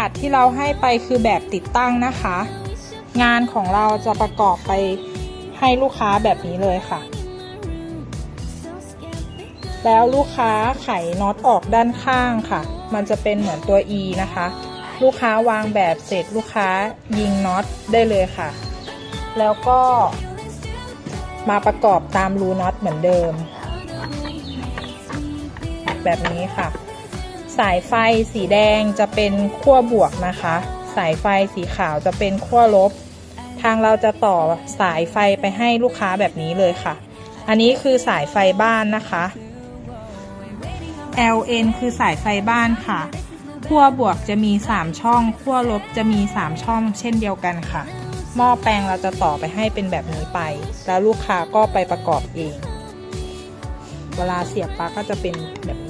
อัดที่เราให้ไปคือแบบติดตั้งนะคะ งานของเราจะประกอบไปให้ลูกค้าแบบนี้เลยค่ะ แล้วลูกค้าไขน็อตออกด้านข้างค่ะ มันจะเป็นเหมือนตัว E นะคะ ลูกค้าวางแบบเสร็จลูกค้ายิงน็อตได้เลยค่ะ แล้วก็มาประกอบตามรูน็อตเหมือนเดิม แบบนี้ค่ะ สายไฟสีแดงจะเป็นขั้วบวกนะคะ สายไฟสีขาวจะเป็นขั้วลบ ทางเราจะต่อสายไฟไปให้ลูกค้าแบบนี้เลยค่ะ อันนี้คือสายไฟบ้านนะคะ LN คือสายไฟบ้านค่ะขั้วบวกจะมี 3 ช่องขั้วลบจะมี 3 ช่อง เช่นเดียวกันค่ะ หม้อแปลงเราจะต่อไปให้เป็นแบบนี้ไป แล้วลูกค้าก็ไปประกอบเอง เวลาเสียบปลั๊กก็จะเป็นแบบนี้